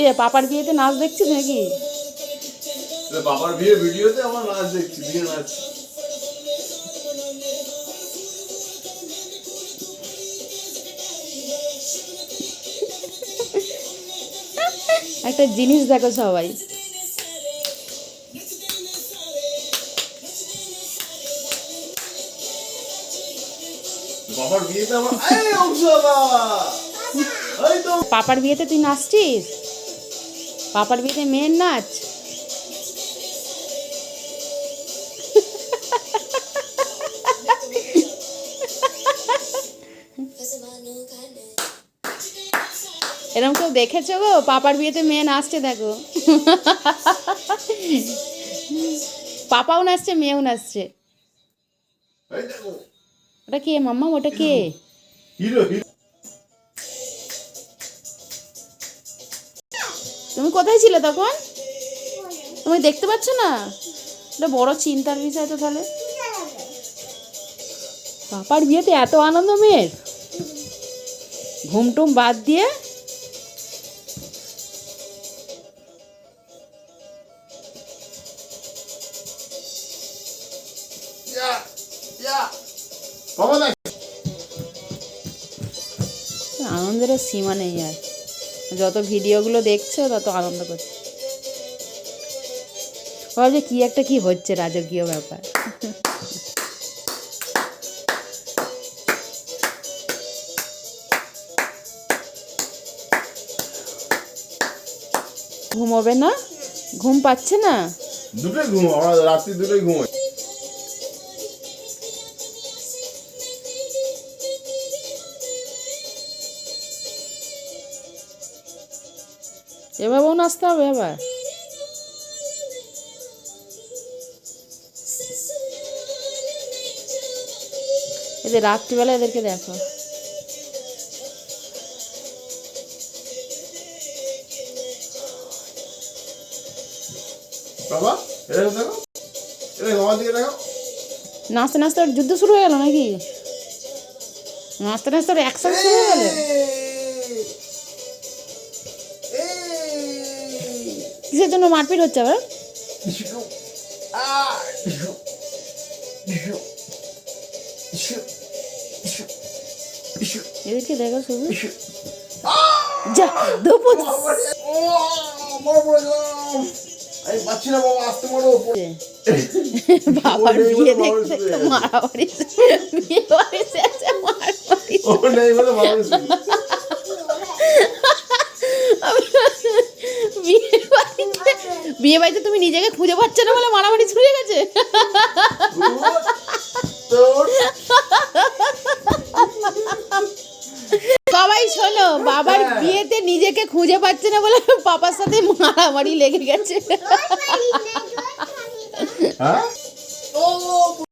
এ পাপার বিয়েতে নাচ দেখছিস নাকি? বাবার বিয়ে ভিডিওতে আমার নাচ দেখছি বিয়ে নাচ। একটা জিনিস দেখো সবাই। বাবার বিয়েতে আমার এই এই তো পাপার বিয়েতে তুই নাচছিস? পাপার বিয়েতে মেয়ের নাচ? এরকম কেউ দেখেছ গো? পাপার বিয়েতে মেয়ে নাচছে দেখো। পাপাও নাচছে মেয়েও নাচছে। এই দেখো। ওটা কে মাম্মা ওটা কে তুমি কোথায় ছিলে তখন? তুমি দেখতে পাচ্ছ না? এটা বড় চিন্তার বিষয় তো তাহলে। পাপার বিয়েতে এত আনন্দ মেয়ের? ঘুমটুম বাদ দিয়ে? দেখ আনন্দের সীমা নেই আর। যত ভিডিওগুলো দেখছ তত আনন্দ করছ। ভাবছে কি একটা কি হচ্ছে রাজকীয় ব্যাপার। ঘুমোবে না? ঘুম পাচ্ছে না? দুটোই ঘুমো আমরা রাত্রি দুটোই ঘুমোই। এভাবেও নাচতে হবে আবার। এদের রাত্রিবেলা এদেরকে দেখো। নাচতে নাচতে যুদ্ধ শুরু হয়ে গেল নাকি? নাচতে নাচতে অ্যাকশন শুরু হয়ে গেল? কিসের জন্য মারপিট হচ্ছে আবার? এদেরকে দেখো শুধু। যা দুপুর আমি পাচ্ছি না বাবা আসতে মারো বাবার বিয়ে দেখতে তো মারামারি। বিয়ে বাড়ি শেষে মারামারি। ও নেই বলে মানুষ বিয়ে বাড়িতে বিয়ে বাড়িতে তুমি নিজেকে খুঁজে পাচ্ছ না বলে মারামারি ছুঁড়ে গেছে? সবাই শোনো বাবার বিয়েতে নিজেকে খুঁজে পাচ্ছে না বলে পাপার সাথে মারামারি লেগে গেছে। হ্যাঁ?